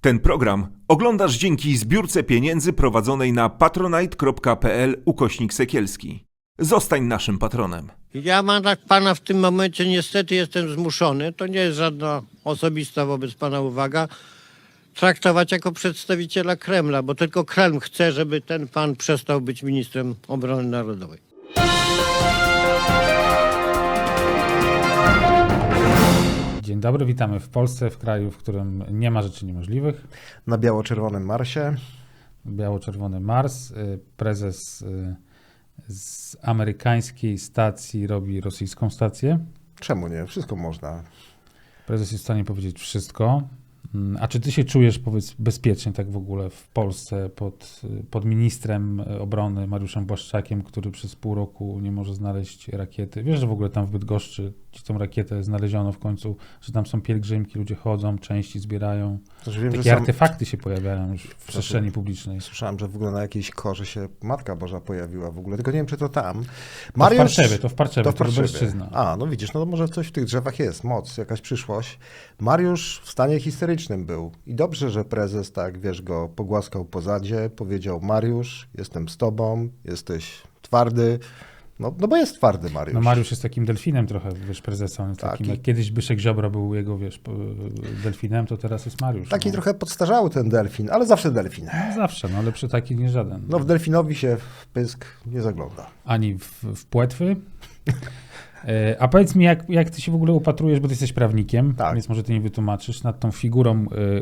Ten program oglądasz dzięki zbiórce pieniędzy prowadzonej na patronite.pl ukośnik sekielski. Zostań naszym patronem. Ja mam tak pana w tym momencie niestety jestem zmuszony, to nie jest żadna osobista wobec pana uwaga, traktować jako przedstawiciela Kremla, bo tylko Kreml chce, żeby ten pan przestał być ministrem obrony narodowej. Dzień dobry, witamy w Polsce, w kraju, w którym nie ma rzeczy niemożliwych. na biało-czerwonym Marsie. Biało-czerwony Mars. y, Prezes y, z amerykańskiej stacji robi rosyjską stację. Czemu nie? Wszystko można. Prezes jest w stanie powiedzieć wszystko. Mm, A czy ty się czujesz, powiedz, bezpiecznie tak w ogóle w Polsce pod, pod ministrem obrony Mariuszem Błaszczakiem, który przez pół roku nie może znaleźć rakiety? Wiesz, że w ogóle tam w Bydgoszczy gdzie tą rakietę znaleziono w końcu, że tam są pielgrzymki, ludzie chodzą, części zbierają. Znaczy wiem, że Takie sam, artefakty się pojawiają już w przestrzeni publicznej. słyszałem, że w ogóle na jakiejś korze się Matka Boża pojawiła w ogóle, tylko nie wiem, czy to tam. To w Parszewie, to w Parszewie, to to, w Parszewie. Lubelszczyzna. A, no widzisz, no to może coś w tych drzewach jest, moc, jakaś przyszłość. Mariusz w stanie historycznym był i dobrze, że prezes tak, wiesz, go pogłaskał po zadzie, powiedział Mariusz, jestem z tobą, jesteś twardy. No, no bo jest twardy Mariusz. No Mariusz jest takim delfinem trochę, wiesz, prezesem. Tak, takim, i- jak kiedyś Byszek Ziobro był jego, wiesz, delfinem, to teraz jest Mariusz. Taki no. trochę podstarzały ten delfin, ale zawsze delfin. No zawsze, no lepszy taki niż żaden. No w delfinowi się w pysk nie zagląda. Ani w, w płetwy. E, A powiedz mi, jak, jak ty się w ogóle upatrujesz, bo ty jesteś prawnikiem, Tak. więc może ty nie wytłumaczysz, nad tą figurą e, e,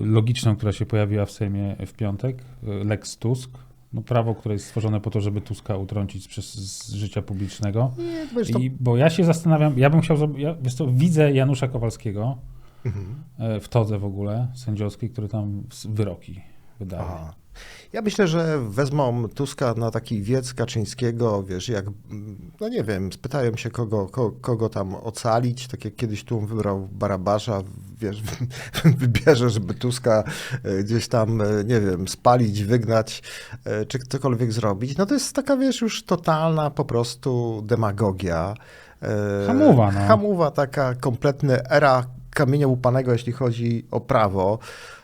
logiczną, która się pojawiła w Sejmie w piątek, Lex Tusk. No prawo, które jest stworzone po to, żeby Tuska utrącić przez, z życia publicznego. Nie, to wiesz, to... I, bo ja się zastanawiam, ja bym chciał, ja, wiesz co, widzę Janusza Kowalskiego Mhm. e, w todze w ogóle sędziowskiej, który tam wyroki wydaje. Aha. Ja myślę, że wezmą Tuska na taki wiec Kaczyńskiego, wiesz, jak, no nie wiem, spytają się kogo, ko, kogo tam ocalić, tak jak kiedyś tu wybrał Barabasza, wiesz, wybierze, żeby Tuska e, gdzieś tam, e, nie wiem, spalić, wygnać, e, czy cokolwiek zrobić. No to jest taka, wiesz, już totalna po prostu demagogia. Hamuwa, no. Hamuwa taka, kompletna era kamienia łupanego, jeśli chodzi o prawo.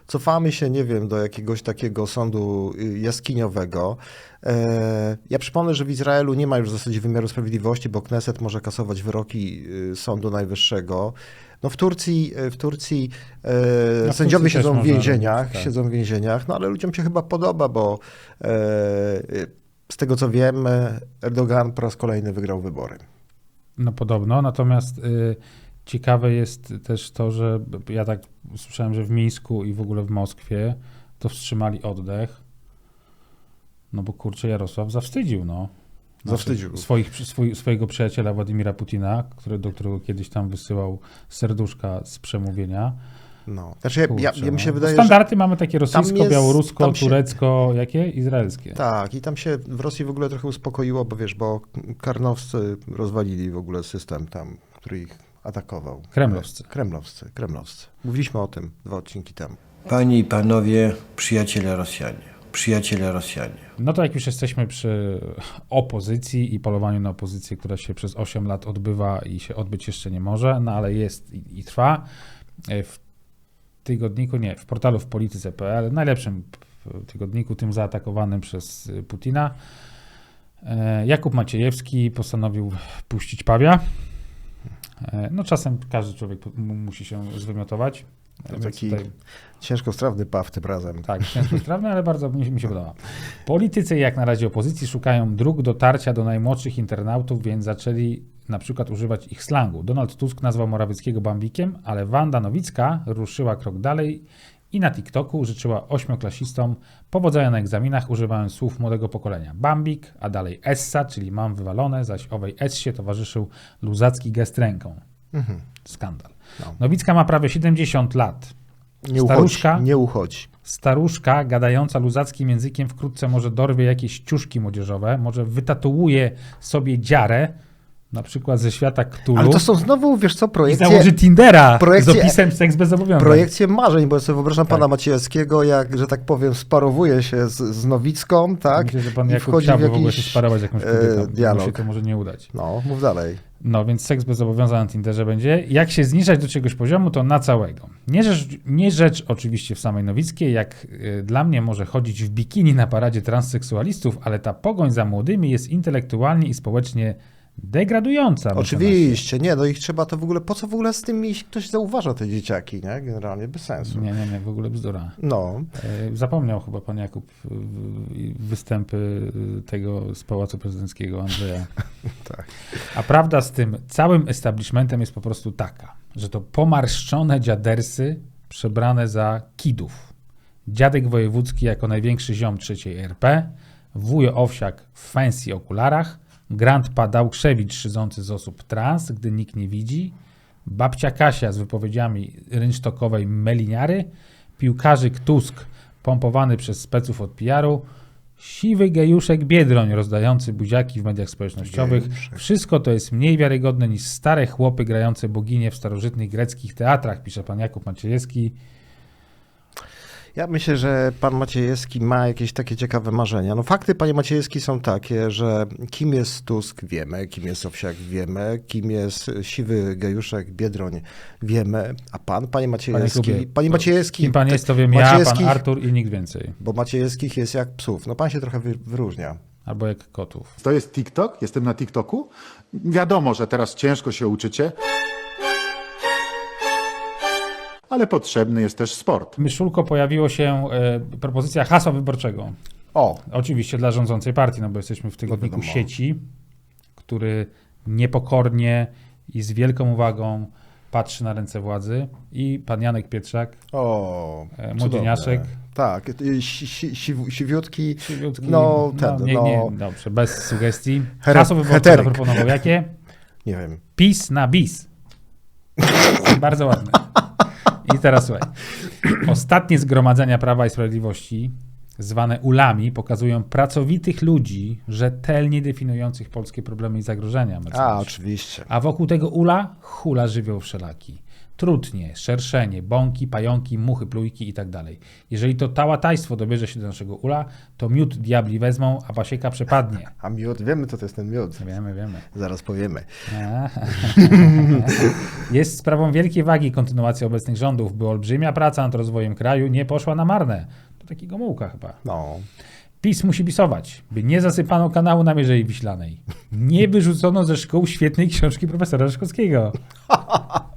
Cofamy się, nie wiem, do jakiegoś takiego sądu y, jaskiniowego. E, Ja przypomnę, że w Izraelu nie ma już w zasadzie wymiaru sprawiedliwości, bo Kneset może kasować wyroki y, Sądu Najwyższego. No w Turcji, w Turcji e, No sędziowie Turcji siedzą w więzieniach, tak. siedzą w więzieniach, no ale ludziom się chyba podoba, bo e, y, z tego co wiem, Erdogan po raz kolejny wygrał wybory. No podobno, natomiast y, ciekawe jest też to, że ja tak słyszałem, że w Mińsku i w ogóle w Moskwie to wstrzymali oddech, no bo kurczę Jarosław zawstydził, no. Zawstydził. Swoich, swój, swojego przyjaciela Władimira Putina, który, do którego kiedyś tam wysyłał serduszka z przemówienia. No. Znaczy, ja, Kurczę, ja mi się no. wydaje, że Standardy mamy takie rosyjsko, jest- białorusko, się- turecko, jakie? Izraelskie. Tak, i tam się w Rosji w ogóle trochę uspokoiło, bo wiesz, bo karnowscy rozwalili w ogóle system tam, który ich atakował. Kremlowscy. Kremlowscy, kremlowscy. Mówiliśmy o tym dwa odcinki temu. Panie i panowie, przyjaciele Rosjanie, przyjaciele Rosjanie. No to jak już jesteśmy przy opozycji i polowaniu na opozycję, która się przez 8 lat odbywa i się odbyć jeszcze nie może, no ale jest i, i trwa. E, W tygodniku, nie, w portalu w polityce.pl, najlepszym tygodniku, tym zaatakowanym przez Putina, e, Jakub Maciejewski postanowił puścić pawia. E, No czasem każdy człowiek musi się zwymiotować. To Więc taki tutaj- ciężkostrawny paw tym razem. tak, ciężko sprawny, ale bardzo mi, się- mi się podoba. Politycy, jak na razie opozycji, szukają dróg dotarcia do najmłodszych internautów, więc zaczęli na przykład używać ich slangu. Donald Tusk nazwał Morawieckiego bambikiem, ale Wanda Nowicka ruszyła krok dalej i na TikToku życzyła ośmioklasistom powodzenia na egzaminach, używając słów młodego pokolenia. Bambik, a dalej Essa, czyli mam wywalone, zaś owej Essie towarzyszył luzacki gest ręką. Mhm. Skandal. No. Nowicka ma prawie 70 lat. Nie Staruszka? nie uchodzi. Staruszka gadająca luzackim językiem wkrótce może dorwie jakieś ciuszki młodzieżowe, może wytatuuje sobie dziarę na przykład ze świata Cthulhu Ale to są znowu, wiesz co, i projekcje, założy Tindera projekcje- z opisem seks bez zobowiązań. projekcje marzeń, bo ja sobie wyobrażam Tak. pana Maciejewskiego, jak, że tak powiem, sparowuje się z, z Nowicką, tak? Myślę, że pan I Jakub wchodzi w chciałby w ogóle jakiś, się sparować z jakąś e, kobietą. Mu dialog. się to może nie udać. No, mów dalej. No, więc seks bez zobowiązań na Tinderze będzie. Jak się zniżać do czegoś poziomu, to na całego. Nie rzecz, nie rzecz oczywiście w samej Nowickiej, jak y, dla mnie może chodzić w bikini na paradzie transseksualistów, ale ta pogoń za młodymi jest intelektualnie i społecznie degradująca. Oczywiście, nie, no ich trzeba to w ogóle, po co w ogóle z tym iść? Ktoś zauważa te dzieciaki, nie? Generalnie bez sensu. Nie, nie, nie, w ogóle bzdura. No, E, Zapomniał chyba pan Jakub występy tego z Pałacu Prezydenckiego Andrzeja. Tak. A prawda z tym całym establishmentem jest po prostu taka, że to pomarszczone dziadersy przebrane za kidów. Dziadek wojewódzki jako największy ziom trzeciej RP, wujo Owsiak w fancy okularach, grandpa Dałkrzewicz szydzący z osób trans, gdy nikt nie widzi, babcia Kasia z wypowiedziami rynsztokowej meliniary, piłkarzyk Tusk pompowany przez speców od PR-u, siwy gejuszek Biedroń rozdający buziaki w mediach społecznościowych. Gejuszek. Wszystko to jest mniej wiarygodne niż stare chłopy grające boginie w starożytnych greckich teatrach, pisze pan Jakub Maciejewski. Ja myślę, że pan Maciejewski ma jakieś takie ciekawe marzenia. No fakty, panie Maciejewski, są takie, że kim jest Tusk, wiemy, kim jest Owsiak, wiemy, kim jest siwy gejuszek Biedroń, wiemy, a pan, panie Maciejewski, Jakubie, panie Maciejewski, Kim pan jest, to wiem ja, pan Artur i nikt więcej. bo Maciejewskich jest jak psów. No pan się trochę wy- wyróżnia. Albo jak kotów. To jest TikTok, jestem na TikToku. Wiadomo, że teraz ciężko się uczycie, ale potrzebny jest też sport. Myszulko pojawiło się e, propozycja hasła wyborczego. O, Oczywiście dla rządzącej partii, no bo jesteśmy w tygodniku wiadomo. sieci, który niepokornie i z wielką uwagą patrzy na ręce władzy. I pan Janek Pietrzak, o, E, młodzieniaszek. Tak, y, si, si, siw- siwiutki, Siwiutki, No, ten, nie, no. nie, dobrze, bez sugestii. Hasło wyborcze zaproponował jakie? nie wiem. PiS na bis. Bardzo ładne. I teraz słuchaj. Ostatnie zgromadzenia Prawa i Sprawiedliwości, zwane ulami, pokazują pracowitych ludzi, rzetelnie definiujących polskie problemy i zagrożenia. A, oczywiście. A wokół tego ula hula żywioł wszelaki. Trutnie, szerszenie, bąki, pająki, muchy, plujki i tak dalej. Jeżeli to tałatajstwo dobierze się do naszego ula, to miód diabli wezmą, a pasieka przepadnie. A miód, wiemy, co to jest ten miód. Wiemy, wiemy. Zaraz powiemy. Jest sprawą wielkiej wagi kontynuacja obecnych rządów, by olbrzymia praca nad rozwojem kraju nie poszła na marne. To taki Gomułka chyba. No. PiS musi bisować, by nie zasypano kanału na Mierzei Wiślanej. Nie wyrzucono ze szkół świetnej książki profesora Rzeszkowskiego.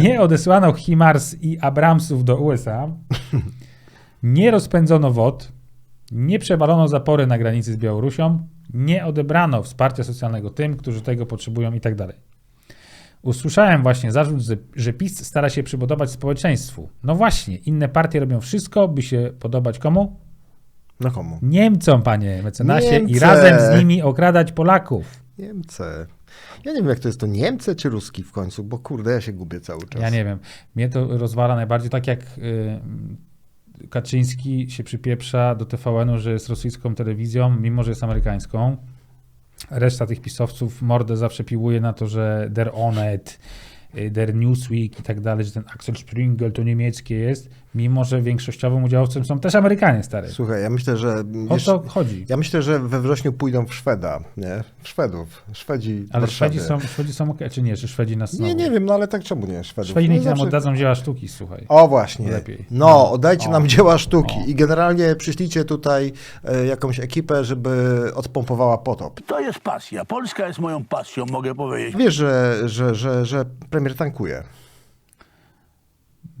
Nie odesłano Himars i Abramsów do USA. Nie rozpędzono WOD. Nie przewalono zapory na granicy z Białorusią. Nie odebrano wsparcia socjalnego tym, którzy tego potrzebują i tak dalej. Usłyszałem właśnie zarzut, że, PiS stara się przypodobać społeczeństwu. No właśnie, inne partie robią wszystko, by się podobać komu? No komu? Niemcom, panie mecenasie, i razem z nimi okradać Polaków. Niemcy. Ja nie wiem, jak to jest to Niemcy czy Ruski w końcu, bo kurde, ja się gubię cały czas. Ja nie wiem. Mnie to rozwala najbardziej tak jak y, Kaczyński się przypieprza do TVN-u, że jest rosyjską telewizją, mimo że jest amerykańską. Reszta tych pisowców mordę zawsze piłuje na to, że Der Onet, y, Der Newsweek i tak dalej, że ten Axel Springel to niemieckie jest, mimo że większościowym udziałowcem są też Amerykanie, stary. Słuchaj, ja myślę, że... O to chodzi. Ja myślę, że we wrześniu pójdą w Szweda, nie? W Szwedów. Szwedzi Ale Warszawie. Szwedzi są, Szwedzi są ok, czy nie? Czy Szwedzi nas znowu? Nie, nie wiem, no ale tak czemu nie Szwedów? Szwedzi No niech nam zawsze- oddadzą dzieła sztuki, słuchaj. O właśnie. Lepiej. No, No. oddajcie O. nam dzieła sztuki O. i generalnie przyślijcie tutaj e, jakąś ekipę, żeby odpompowała potop. To jest pasja. Polska jest moją pasją, mogę powiedzieć. Wiesz, że, że, że, że premier tankuje.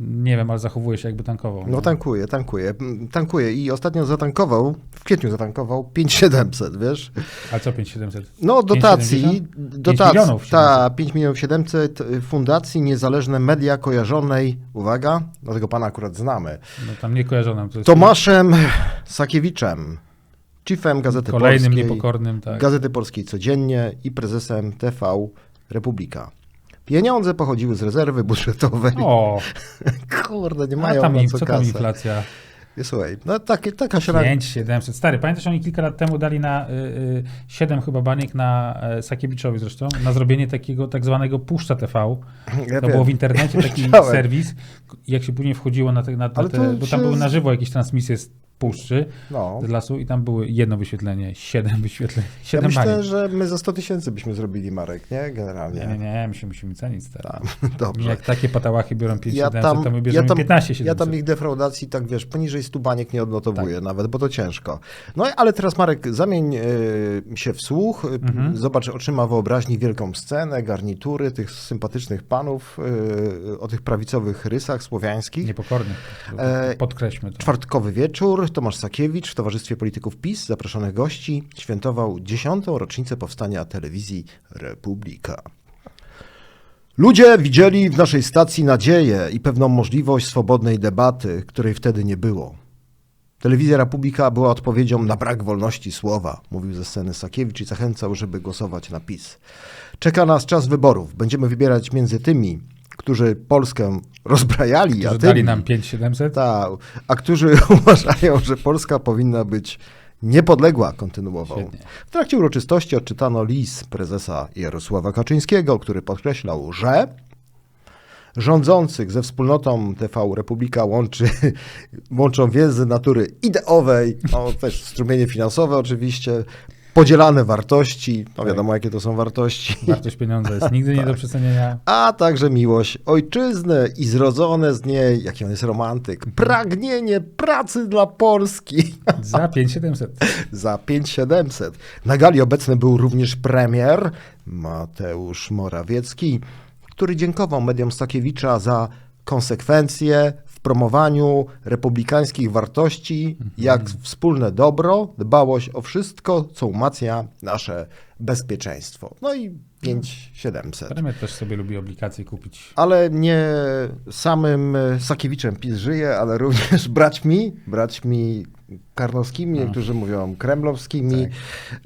Nie wiem, ale zachowuje się jakby tankował. No tankuje, tankuje. Tankuje i ostatnio zatankował, w kwietniu zatankował 5700, wiesz? A co 5700? No dotacji, 5,70? dotacji, milionów ta 5 milionów 700 y, Fundacji Niezależne Media Kojarzonej, uwaga, dlatego pana akurat znamy, No tam nie kojarzonym. To Tomaszem Sakiewiczem, chiefem Gazety kolejnym Polskiej, niepokornym, tak. Gazety Polskiej Codziennie i prezesem TV Republika. Pieniądze pochodziły z rezerwy budżetowej. O, Kurde, nie a mają tam, na co co tam inflacja? Słuchaj, no tak, taka średnia. 5, 700. Stary, pamiętasz, oni kilka lat temu dali na y, y, 7 chyba baniek na y, Sakiewiczowi zresztą, na zrobienie takiego tak zwanego Puszcza TV. Ja to wiem. było w internecie taki serwis. Jak się później wchodziło na te, na, na te bo tam były na żywo jakieś transmisje z Puszczy, No. z lasu i tam były jedno wyświetlenie, siedem wyświetleń, Ja siedem myślę, baniek. że my za 100 tysięcy byśmy zrobili, Marek, nie? Generalnie. Nie, nie, nie, my się musimy cenić stary. Dobrze. Jak takie patałachy biorą 5 Ja 700, tam, to my ja, bierzemy tam, 15 ja 700. tam ich defraudacji, tak wiesz, poniżej 100 baniek nie odnotowuję Tak. nawet, bo to ciężko. No ale teraz Marek, zamień y, się w słuch, y, Mhm. zobacz oczyma wyobraźni wielką scenę, garnitury tych sympatycznych panów y, o tych prawicowych rysach słowiańskich. Niepokorny. E, Podkreślmy to. Czwartkowy wieczór, Tomasz Sakiewicz w Towarzystwie Polityków PiS, zaproszonych gości, świętował dziesiątą rocznicę powstania telewizji Republika. Ludzie widzieli w naszej stacji nadzieję i pewną możliwość swobodnej debaty, której wtedy nie było. Telewizja Republika była odpowiedzią na brak wolności słowa, mówił ze sceny Sakiewicz i zachęcał, żeby głosować na PiS. Czeka nas czas wyborów. Będziemy wybierać między tymi, którzy Polskę rozbrajali, a tymi, dali nam 5700? tak, a którzy uważają, że Polska powinna być niepodległa, kontynuował. Świetnie. W trakcie uroczystości odczytano list prezesa Jarosława Kaczyńskiego, który podkreślał, że rządzących ze wspólnotą TV Republika łączy, łączą więzy natury ideowej, no też strumienie finansowe oczywiście, podzielane wartości, no wiadomo jakie to są wartości, Wartość pieniądza jest nigdy nie do przecenienia. a także miłość ojczyzny i zrodzone z niej, jaki on jest romantyk, pragnienie pracy dla Polski Za 5700. za 5700. Na gali obecny był również premier Mateusz Morawiecki, który dziękował mediom Stakiewicza za konsekwencje promowaniu republikańskich wartości, jak wspólne dobro, dbałość o wszystko, co umacnia nasze bezpieczeństwo. No i 5700. Premier też sobie lubi obligacje kupić. Ale nie samym Sakiewiczem PiS żyje, ale również braćmi, braćmi karnowskimi, niektórzy mówią kremlowskimi.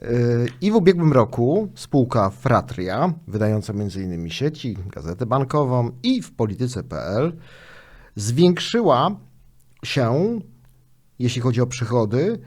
Y, I w ubiegłym roku spółka Fratria, wydająca m.in. sieci, gazetę bankową i w polityce.pl, zwiększyła się, jeśli chodzi o przychody,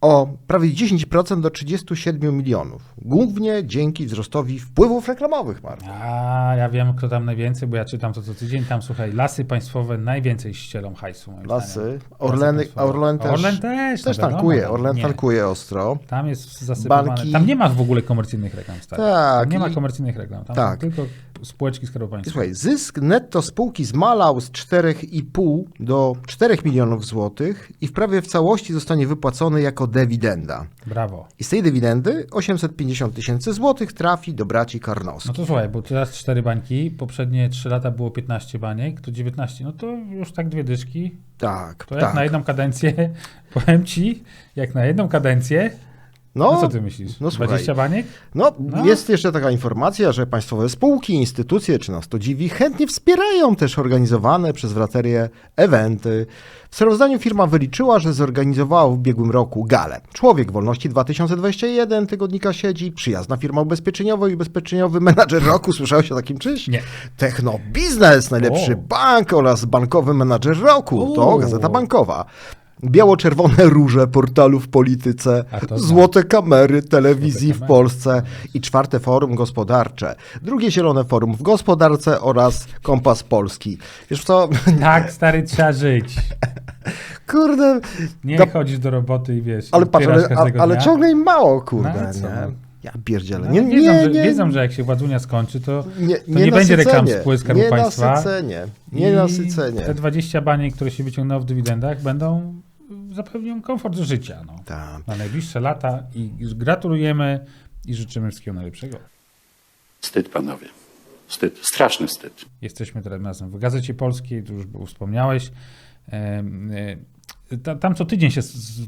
o prawie 10% do 37 milionów. Głównie dzięki wzrostowi wpływów reklamowych, Marku. A ja wiem, kto tam najwięcej, bo ja czytam to co tydzień. Tam słuchaj, lasy państwowe najwięcej ścielą hajsu. Lasy, zdaniem. Orleny, państwowe. Orlen też, Orlen też, też no wiadomo, tankuje, no, Orlen nie. tankuje ostro. Tam jest zasypane. Banki- Tam nie ma w ogóle komercyjnych reklam. Stary. Tak, Tam nie ma komercyjnych reklam. Tam tak. tylko spółeczki Skarbu Państwa. Słuchaj, zysk netto spółki zmalał z 4,5 do 4 milionów złotych i w prawie w całości zostanie wypłacony jako dywidenda. Brawo. I z tej dywidendy 850 tysięcy złotych trafi do braci Karnowskich. No to słuchaj, bo teraz cztery bańki, poprzednie trzy lata było 15 baniek, to 19, no to już tak dwie dyszki. tak, To jak tak. na jedną kadencję, powiem ci, jak na jedną kadencję, no, co ty myślisz? no słuchaj. 20 baniek? No, No. jest jeszcze taka informacja, że państwowe spółki, instytucje, czy nas to dziwi, chętnie wspierają też organizowane przez Wraterię eventy. W sprawozdaniu firma wyliczyła, że zorganizowała w ubiegłym roku galę. Człowiek Wolności 2021, tygodnika siedzi, przyjazna firma ubezpieczeniowa i ubezpieczeniowy menadżer roku. Słyszałeś o takim czymś? Nie. Technobiznes, najlepszy O. bank oraz bankowy menadżer roku. To gazeta bankowa. Biało-czerwone róże portalu w polityce, znam. złote kamery telewizji w. Polsce i czwarte forum gospodarcze, drugie zielone forum w gospodarce oraz kompas polski. Wiesz co, Tak, stary, trzeba żyć. kurde, Nie Do- chodzisz do roboty i wiesz, ale patrz, ale, ale ciągle im mało, kurde, No, nie? Ja pierdzielę. No, Nie, wiedzą, nie, że, nie, wiedzą, że jak się władzunia skończy, to nie, to nie będzie reklam spółek Skarbu nie Państwa. nasycenie, nie nasycenie. te 20 baniek, które się wyciągną w dywidendach, będą zapewnią komfort życia no. Tak. na najbliższe lata i gratulujemy i życzymy wszystkiego najlepszego. Wstyd, panowie. Wstyd. Straszny wstyd. Jesteśmy teraz razem w Gazecie Polskiej, tu już wspomniałeś. E, ta- Tam co tydzień się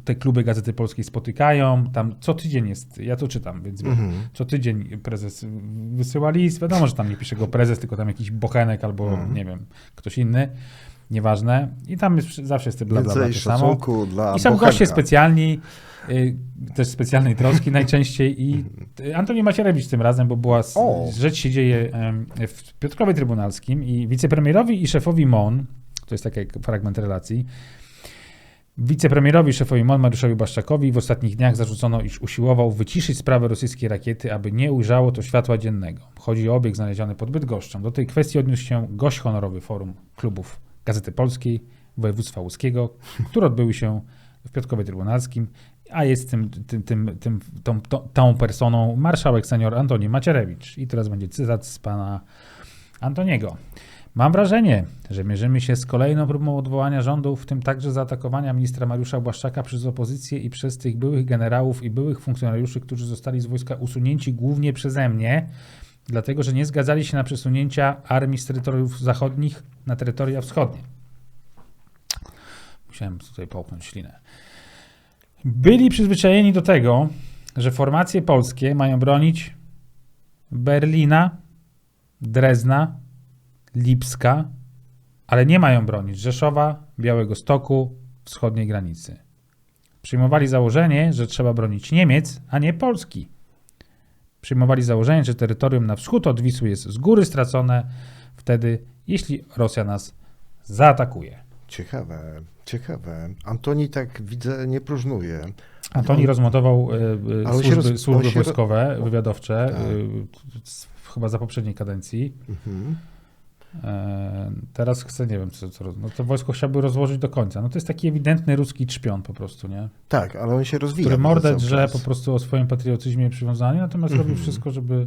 te kluby Gazety Polskiej spotykają, tam co tydzień jest, ja to czytam, więc Mhm. co tydzień prezes wysyła list, wiadomo, że tam nie pisze go prezes, tylko tam jakiś bochenek albo Mhm. nie wiem, ktoś inny, nieważne. I tam jest, zawsze jest te bla, bla, bla, to samo. I są goście specjalni, y, też specjalnej troski najczęściej i y, Antoni Macierewicz tym razem, bo była s- O. rzecz się dzieje em, w Piotrkowie Trybunalskim i wicepremierowi i szefowi MON, to jest taki fragment relacji, Wicepremierowi szefowi MON Mariuszowi Błaszczakowi w ostatnich dniach zarzucono, iż usiłował wyciszyć sprawę rosyjskiej rakiety, aby nie ujrzało to światła dziennego. Chodzi o obiekt znaleziony pod Bydgoszczą. Do tej kwestii odniósł się gość honorowy Forum Klubów Gazety Polskiej Województwa Łódzkiego, które odbyły się w Piotrkowie Trybunalskim, a jest tym, tym, tym, tym, tą, tą, tą personą marszałek senior Antoni Macierewicz. I teraz będzie cytat z pana Antoniego. Mam wrażenie, że mierzymy się z kolejną próbą odwołania rządu, w tym także zaatakowania ministra Mariusza Błaszczaka przez opozycję i przez tych byłych generałów i byłych funkcjonariuszy, którzy zostali z wojska usunięci głównie przeze mnie, dlatego że nie zgadzali się na przesunięcia armii z terytoriów zachodnich na terytoria wschodnie. Musiałem tutaj połknąć ślinę. Byli przyzwyczajeni do tego, że formacje polskie mają bronić Berlina, Drezna, Lipska, ale nie mają bronić Rzeszowa, Białego Stoku, wschodniej granicy. Przyjmowali założenie, że trzeba bronić Niemiec, a nie Polski. Przyjmowali założenie, że terytorium na wschód od Wisły jest z góry stracone wtedy, jeśli Rosja nas zaatakuje. Ciekawe, ciekawe. Antoni tak widzę nie próżnuje. Antoni On- rozmontował się służby, roz- służby wojskowe, wywiadowcze, Tak. c- chyba za poprzedniej kadencji. Mhm. E, teraz chce, nie wiem, co, co no to wojsko chciałby rozłożyć do końca. No to jest taki ewidentny ruski trzpion po prostu, nie? Tak, ale on się rozwija. Który mordę drze po prostu o swoim patriotyzmie i przywiązaniu, natomiast Mhm. robi wszystko, żeby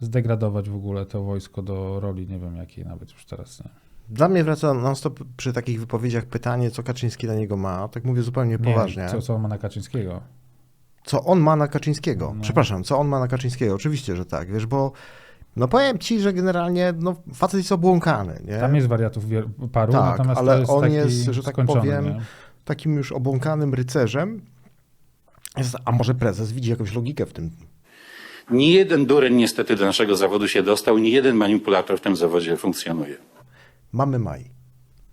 zdegradować w ogóle to wojsko do roli, nie wiem jakiej nawet już teraz. Nie? Dla mnie wraca non-stop przy takich wypowiedziach pytanie, co Kaczyński na niego ma. Tak mówię zupełnie Nie, poważnie. Co, co on ma na Kaczyńskiego? Co on ma na Kaczyńskiego? No. Przepraszam, co on ma na Kaczyńskiego? Oczywiście, że tak, wiesz, bo no powiem ci, że generalnie no, facet jest obłąkany, nie? Tam jest wariatów paru, Tak, natomiast ale to jest on taki jest, że tak powiem, nie? Takim już obłąkanym rycerzem. A może prezes widzi jakąś logikę w tym? Ni jeden dureń niestety do naszego zawodu się dostał, ni jeden manipulator w tym zawodzie funkcjonuje. Mamy maj.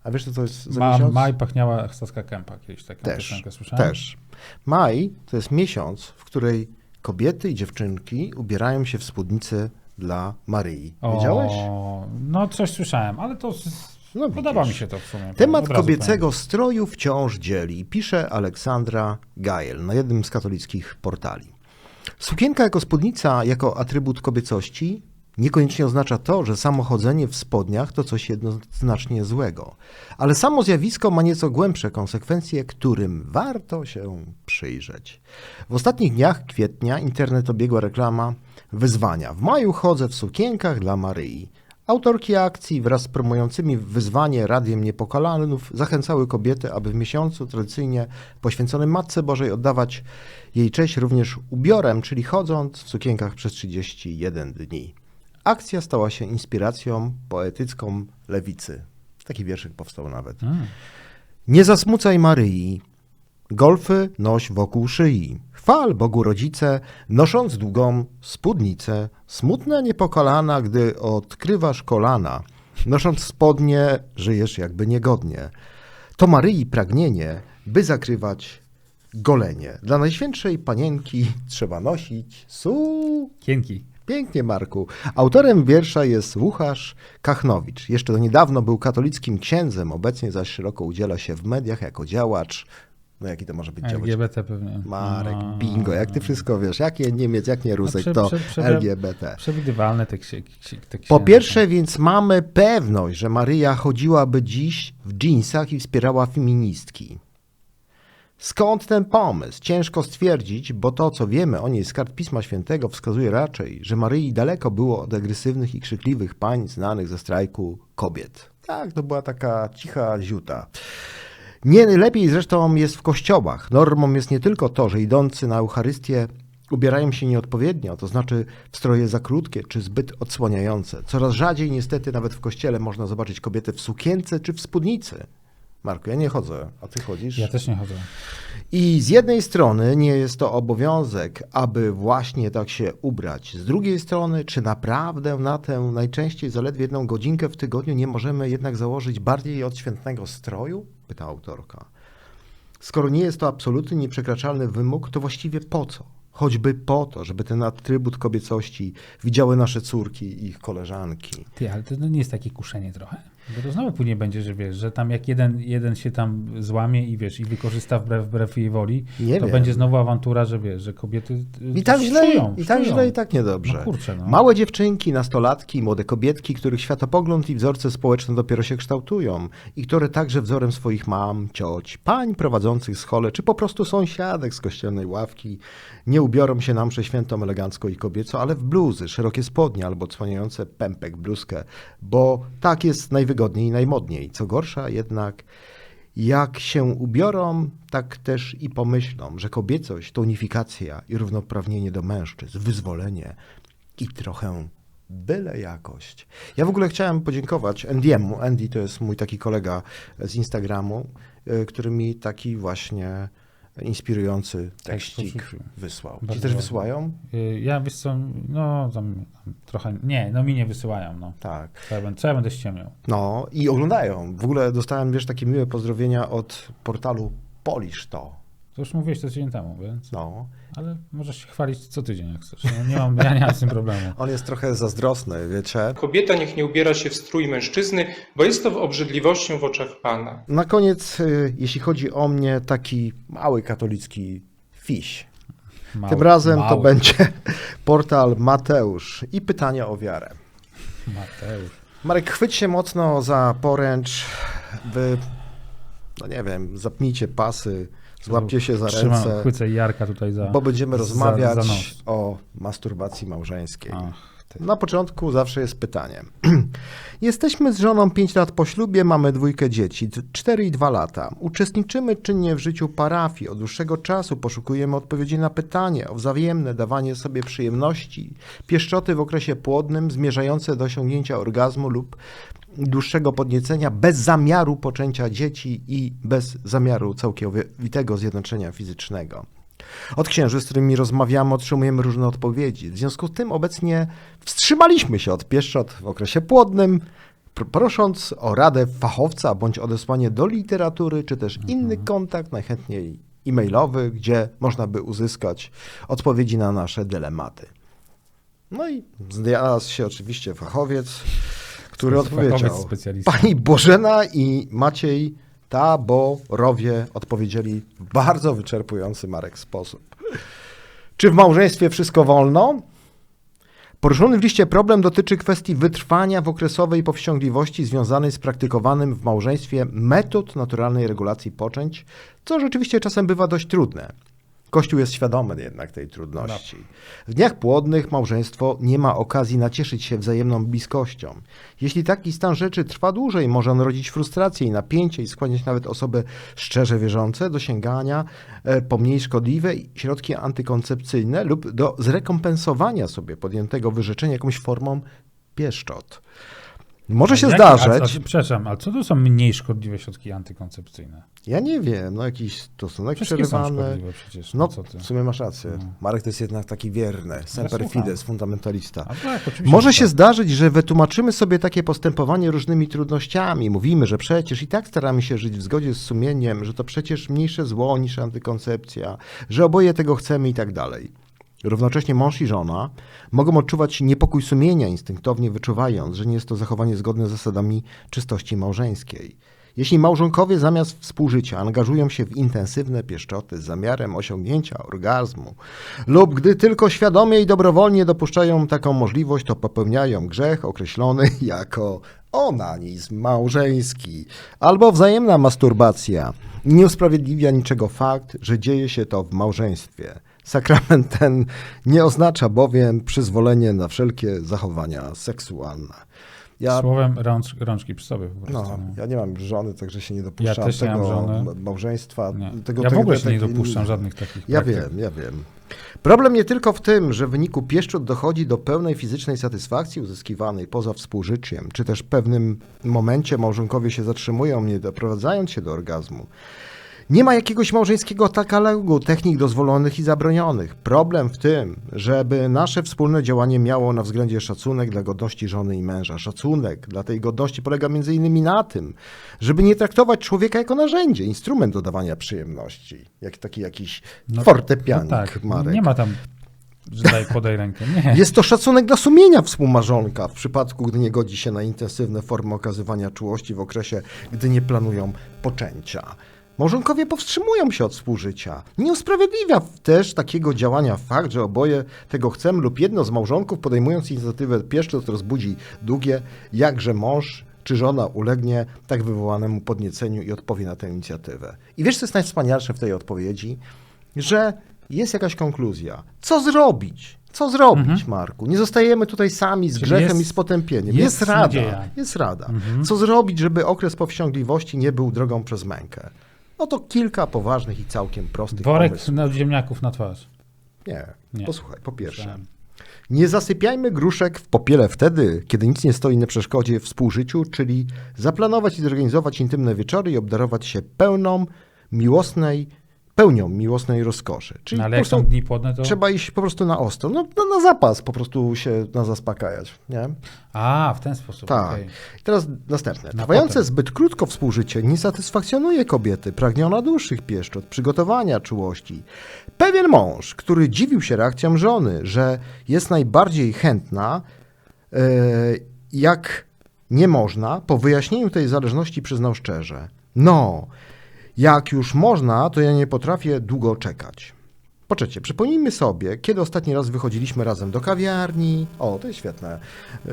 A wiesz, co to jest za Ma, miesiąc? maj pachniała Staska Kępa, kiedyś taką Też, piosenkę słyszałem. też. Maj to jest miesiąc, w której kobiety i dziewczynki ubierają się w spódnicy dla Maryi. Wiedziałeś? O, no coś słyszałem, ale to. No podoba mi się to w sumie. Temat kobiecego stroju wciąż dzieli, pisze Aleksandra Gajel na jednym z katolickich portali. Sukienka jako spódnica, jako atrybut kobiecości, niekoniecznie oznacza to, że samo chodzenie w spodniach to coś jednoznacznie złego. Ale samo zjawisko ma nieco głębsze konsekwencje, którym warto się przyjrzeć. W ostatnich dniach kwietnia internet obiegła reklama wyzwania. W maju chodzę w sukienkach dla Maryi. Autorki akcji wraz z promującymi wyzwanie Radiem Niepokalanów zachęcały kobiety, aby w miesiącu tradycyjnie poświęconym Matce Bożej oddawać jej cześć również ubiorem, czyli chodząc w sukienkach przez 31 dni. Akcja stała się inspiracją poetycką lewicy. Taki wierszyk powstał nawet. Mm. Nie zasmucaj Maryi, golfy noś wokół szyi. Chwal Bogu rodzice, nosząc długą spódnicę, smutna niepokalana, gdy odkrywasz kolana. Nosząc spodnie, żyjesz jakby niegodnie. To Maryi pragnienie, by zakrywać golenie. Dla Najświętszej Panienki trzeba nosić su... Kienki. Pięknie, Marku. Autorem wiersza jest Łukasz Kachnowicz. Jeszcze do niedawno był katolickim księdzem, obecnie zaś szeroko udziela się w mediach jako działacz. No jaki to może być działacz? LGBT pewnie. Marek, No. bingo, jak ty wszystko wiesz. Jak nie Niemiec, jak nie Rusek, prze- to prze- prze- LGBT. Przewidywalne te, ksi- ksi- te Po księgi. pierwsze więc mamy pewność, że Maryja chodziłaby dziś w dżinsach i wspierała feministki. Skąd ten pomysł? Ciężko stwierdzić, bo to, co wiemy o niej z kart Pisma Świętego, wskazuje raczej, że Maryi daleko było od agresywnych i krzykliwych pań znanych ze strajku kobiet. Tak, to była taka cicha ziuta. Nie lepiej zresztą jest w kościołach. Normą jest nie tylko to, że idący na Eucharystię ubierają się nieodpowiednio, to znaczy w stroje za krótkie czy zbyt odsłaniające. Coraz rzadziej niestety nawet w kościele można zobaczyć kobietę w sukience czy w spódnicy. Marku, ja nie chodzę, a ty chodzisz? Ja też nie chodzę. I z jednej strony nie jest to obowiązek, aby właśnie tak się ubrać. Z drugiej strony, czy naprawdę na tę najczęściej zaledwie jedną godzinkę w tygodniu nie możemy jednak założyć bardziej odświętnego stroju? Pyta autorka. Skoro nie jest to absolutny, nieprzekraczalny wymóg, to właściwie po co? Choćby po to, żeby ten atrybut kobiecości widziały nasze córki i ich koleżanki. Ty, ale to nie jest takie kuszenie trochę? Bo to znowu później będzie, że wiesz, że tam jak jeden, jeden się tam złamie i wiesz, i wykorzysta wbrew, wbrew jej woli, Nie to wiem. będzie znowu awantura, że wiesz, że kobiety y, I tak źle, czują, i tak źle, i tak niedobrze. No kurczę, no. Małe dziewczynki, nastolatki, młode kobietki, których światopogląd i wzorce społeczne dopiero się kształtują i które także wzorem swoich mam, cioć, pań prowadzących schole, czy po prostu sąsiadek z kościelnej ławki nie ubiorą się na mszę świętą elegancko i kobieco, ale w bluzy, szerokie spodnie albo odsłaniające pępek bluzkę, bo tak jest najwygodniej i najmodniej. Co gorsza jednak, jak się ubiorą, tak też i pomyślą, że kobiecość to unifikacja i równoprawnienie do mężczyzn, wyzwolenie i trochę byle jakość. Ja w ogóle chciałem podziękować Andiemu. Andy to jest mój taki kolega z Instagramu, y, który mi taki właśnie inspirujący tekścik porzucił. wysłał. Ci też wysyłają? Y, Ja wiesz co, no tam, tam trochę, nie, no mi nie wysyłają, no. Tak. Co ja, będę, co ja będę ściemniał? No i oglądają. W ogóle dostałem, wiesz, takie miłe pozdrowienia od portalu Polish to. To już mówiłeś to tydzień temu, więc, No. ale możesz się chwalić co tydzień jak chcesz. No, nie mam, ja nie mam z tym problemu. On jest trochę zazdrosny, wiecie. Kobieta niech nie ubiera się w strój mężczyzny, bo jest to obrzydliwością w oczach Pana. Na koniec, y, jeśli chodzi o mnie, taki mały katolicki fiś. Mały, Tym razem to mały. będzie portal Mateusz i pytania o wiarę. Mateusz. Marek, chwyć się mocno za poręcz. Wy, no nie wiem, zapnijcie pasy, złapcie się za Trzymam, ręce, chwycę Jarka tutaj za... bo będziemy za- rozmawiać za nos. o masturbacji małżeńskiej. Ach. Na początku zawsze jest pytanie. Jesteśmy z żoną 5 lat po ślubie, mamy dwójkę dzieci, 4 i 2 lata. Uczestniczymy czynnie w życiu parafii. Od dłuższego czasu poszukujemy odpowiedzi na pytanie o wzajemne dawanie sobie przyjemności, pieszczoty w okresie płodnym zmierzające do osiągnięcia orgazmu lub dłuższego podniecenia bez zamiaru poczęcia dzieci i bez zamiaru całkowitego zjednoczenia fizycznego. Od księży, z którymi rozmawiamy, otrzymujemy różne odpowiedzi. W związku z tym obecnie wstrzymaliśmy się od pieszczot w okresie płodnym, pr- prosząc o radę fachowca bądź odesłanie do literatury, czy też inny kontakt, najchętniej e-mailowy, gdzie można by uzyskać odpowiedzi na nasze dylematy. No i znalazł się oczywiście fachowiec, który odpowiedział. Pani Bożena i Maciej Taborowie odpowiedzieli w bardzo wyczerpujący Marek sposób. Czy w małżeństwie wszystko wolno? Poruszony w liście problem dotyczy kwestii wytrwania w okresowej powściągliwości związanej z praktykowanym w małżeństwie metod naturalnej regulacji poczęć, co rzeczywiście czasem bywa dość trudne. Kościół jest świadomy jednak tej trudności. W dniach płodnych małżeństwo nie ma okazji nacieszyć się wzajemną bliskością. Jeśli taki stan rzeczy trwa dłużej, może on rodzić frustrację i napięcie i skłaniać nawet osoby szczerze wierzące do sięgania e, po mniej szkodliwe środki antykoncepcyjne lub do zrekompensowania sobie podjętego wyrzeczenia jakąś formą pieszczot. Może się A, zdarzać, a, przepraszam, ale co to są mniej szkodliwe środki antykoncepcyjne? ja nie wiem, no jakiś stosunek Wszystkie są przerywany. szkodliwe przecież. No, No, co ty? w sumie masz rację. Marek to jest jednak taki wierny, semper fides, fundamentalista. A tak. Może że się tak. zdarzyć, że wytłumaczymy sobie takie postępowanie różnymi trudnościami. Mówimy, że przecież i tak staramy się żyć w zgodzie z sumieniem, że to przecież mniejsze zło niż antykoncepcja, że oboje tego chcemy i tak dalej. Równocześnie mąż i żona mogą odczuwać niepokój sumienia, instynktownie wyczuwając, że nie jest to zachowanie zgodne z zasadami czystości małżeńskiej. Jeśli małżonkowie zamiast współżycia angażują się w intensywne pieszczoty z zamiarem osiągnięcia orgazmu, lub gdy tylko świadomie i dobrowolnie dopuszczają taką możliwość, to popełniają grzech określony jako onanizm małżeński albo wzajemna masturbacja. Nie usprawiedliwia niczego fakt, że dzieje się to w małżeństwie. Sakrament ten nie oznacza bowiem przyzwolenie na wszelkie zachowania seksualne. Ja, Słowem rącz, rączki przy sobie po prostu. no, no. ja nie mam żony, także się nie dopuszczam nie mam tego małżeństwa. Nie. Tego, ja w tego- ogóle się nie tego- dopuszczam żadnych takich Ja praktyk. wiem, ja wiem. Problem nie tylko w tym, że w wyniku pieszczot dochodzi do pełnej fizycznej satysfakcji uzyskiwanej poza współżyciem, czy też w pewnym momencie małżonkowie się zatrzymują, nie doprowadzając się do orgazmu. Nie ma jakiegoś małżeńskiego katalogu technik dozwolonych i zabronionych. Problem w tym, żeby nasze wspólne działanie miało na względzie szacunek dla godności żony i męża. Szacunek dla tej godności polega między innymi na tym, żeby nie traktować człowieka jako narzędzie, instrument do dawania przyjemności, jak taki jakiś No- fortepianik, no tak, Marek. nie ma tam daj, podaj rękę. Nie. Jest to szacunek dla sumienia współmarzonka w przypadku, gdy nie godzi się na intensywne formy okazywania czułości w okresie, gdy nie planują poczęcia. Małżonkowie powstrzymują się od współżycia. Nie usprawiedliwia też takiego działania fakt, że oboje tego chcemy lub jedno z małżonków podejmując inicjatywę pieszczot rozbudzi długie, jakże mąż czy żona ulegnie tak wywołanemu podnieceniu i odpowie na tę inicjatywę. I wiesz, co jest najwspanialsze w tej odpowiedzi? Że jest jakaś konkluzja. Co zrobić? Co zrobić, Marku? Nie zostajemy tutaj sami z Czyli grzechem jest- i z potępieniem. jest Jest, rada. nadzieja. Jest rada. Co zrobić, żeby okres powściągliwości nie był drogą przez mękę? No to kilka poważnych i całkiem prostych Worek pomysłów. na ziemniaków na twarz. Nie. Nie. Posłuchaj, po pierwsze. Słyszałem. Nie zasypiajmy gruszek w popiele wtedy, kiedy nic nie stoi na przeszkodzie współżyciu, czyli zaplanować i zorganizować intymne wieczory i obdarować się pełną miłosnej, pełnią miłosnej rozkoszy. Czyli No, ale jak są dni płodne, to... trzeba iść po prostu na ostro, no, no na zapas po prostu się na zaspokajać, nie? A, w ten sposób. Tak. okej. I teraz następne. Na Trwające potem. zbyt krótko współżycie nie satysfakcjonuje kobiety, pragniona dłuższych pieszczot, przygotowania czułości. Pewien mąż, który dziwił się reakcjom żony, że jest najbardziej chętna, e, jak nie można, po wyjaśnieniu tej zależności przyznał szczerze. No, jak już można, to ja nie potrafię długo czekać. Po trzecie, przypomnijmy sobie, kiedy ostatni raz wychodziliśmy razem do kawiarni, o to jest świetne,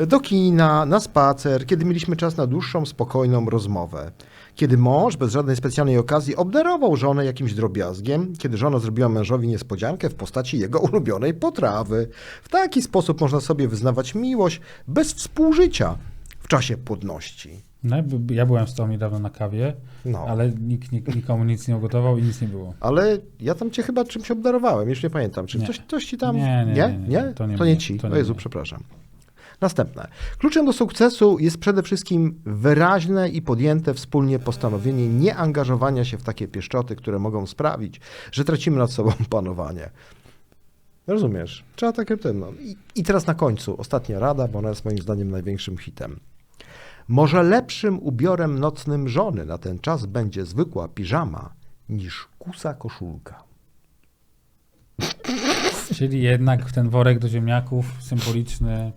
do kina, na spacer, kiedy mieliśmy czas na dłuższą, spokojną rozmowę. Kiedy mąż bez żadnej specjalnej okazji obdarował żonę jakimś drobiazgiem, kiedy żona zrobiła mężowi niespodziankę w postaci jego ulubionej potrawy. W taki sposób można sobie wyznawać miłość bez współżycia w czasie płodności. No, ja byłem z tobą niedawno na kawie, No. ale nikt, nikt nikomu nic nie ugotował i nic nie było. Ale ja tam cię chyba czymś obdarowałem, już nie pamiętam. Czy Nie. coś, coś ci tam. Nie, nie, nie, nie, nie? to nie to nie ci. to o nie Jezu, mnie. przepraszam. Następne. Kluczem do sukcesu jest przede wszystkim wyraźne i podjęte wspólnie postanowienie nieangażowania się w takie pieszczoty, które mogą sprawić, że tracimy nad sobą panowanie. Rozumiesz? Trzeba takie. No. I, I teraz na końcu ostatnia rada, bo ona jest moim zdaniem największym hitem. Może lepszym ubiorem nocnym żony na ten czas będzie zwykła piżama niż kusa koszulka. Czyli jednak ten worek do ziemniaków symboliczny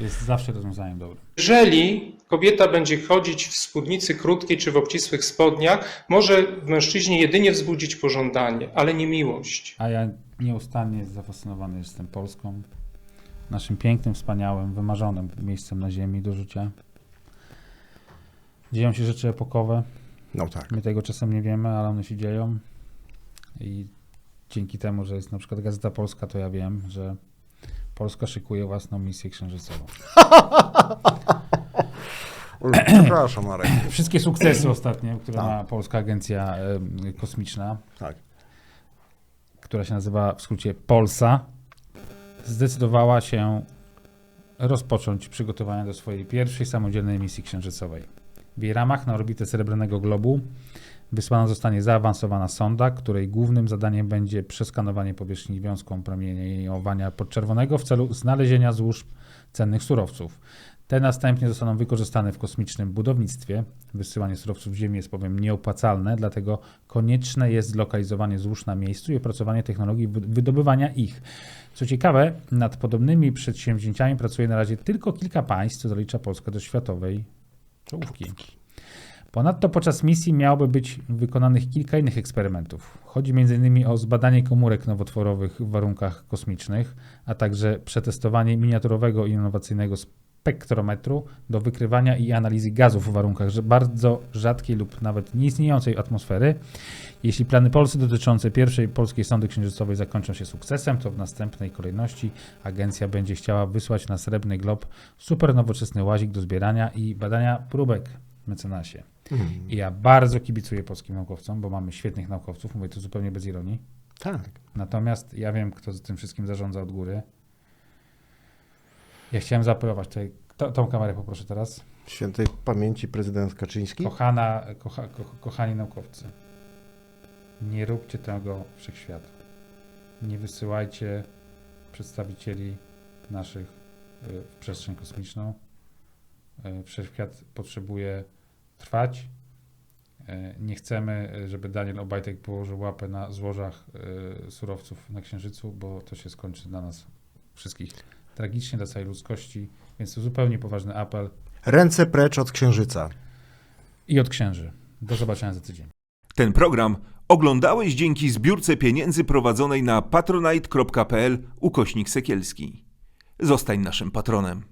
jest zawsze rozwiązaniem dobrym. Jeżeli kobieta będzie chodzić w spódnicy krótkiej czy w obcisłych spodniach, może w mężczyźnie jedynie wzbudzić pożądanie, ale nie miłość. A ja nieustannie zafascynowany jestem Polską, naszym pięknym, wspaniałym, wymarzonym miejscem na ziemi do życia. Dzieją się rzeczy epokowe. No tak. My tego czasem nie wiemy, ale one się dzieją. I dzięki temu, że jest na przykład Gazeta Polska, to ja wiem, że Polska szykuje własną misję księżycową. Przepraszam, Marek. Wszystkie sukcesy ostatnie, które Tak. ma Polska Agencja Kosmiczna, Tak. która się nazywa w skrócie Polsa, zdecydowała się rozpocząć przygotowania do swojej pierwszej samodzielnej misji księżycowej. W jej ramach na orbitę Srebrnego Globu wysłana zostanie zaawansowana sonda, której głównym zadaniem będzie przeskanowanie powierzchni wiązką promieniowania podczerwonego w celu znalezienia złóż cennych surowców. Te następnie zostaną wykorzystane w kosmicznym budownictwie. Wysyłanie surowców Ziemi jest bowiem nieopłacalne, dlatego konieczne jest zlokalizowanie złóż na miejscu i opracowanie technologii wy- wydobywania ich. Co ciekawe, nad podobnymi przedsięwzięciami pracuje na razie tylko kilka państw, co zalicza Polskę do światowej czołówki. Ponadto podczas misji miałoby być wykonanych kilka innych eksperymentów. Chodzi m.in. o zbadanie komórek nowotworowych w warunkach kosmicznych, a także przetestowanie miniaturowego i innowacyjnego spektrometru do wykrywania i analizy gazów w warunkach bardzo rzadkiej lub nawet nieistniejącej atmosfery. Jeśli plany Polscy dotyczące pierwszej polskiej sondy księżycowej zakończą się sukcesem, to w następnej kolejności agencja będzie chciała wysłać na Srebrny Glob supernowoczesny łazik do zbierania i badania próbek mecenasie. I ja bardzo kibicuję polskim naukowcom, bo mamy świetnych naukowców, mówię to zupełnie bez ironii. Tak. Natomiast ja wiem, kto z tym wszystkim zarządza od góry. Ja chciałem zaapelować tutaj, to, tą kamerę poproszę teraz. Świętej pamięci prezydent Kaczyński. Kochana, kocha, ko, kochani naukowcy, nie róbcie tego wszechświatu. Nie wysyłajcie przedstawicieli naszych y, w przestrzeń kosmiczną. Y, Wszechświat potrzebuje trwać, E, Nie chcemy, żeby Daniel Obajtek położył łapę na złożach surowców na Księżycu, bo to się skończy dla nas wszystkich tragicznie, dla całej ludzkości, więc to zupełnie poważny apel Ręce precz od księżyca. i od księży. Do zobaczenia za tydzień. Ten program oglądałeś dzięki zbiórce pieniędzy prowadzonej na patronite.pl ukośnik sekielski. Zostań naszym patronem.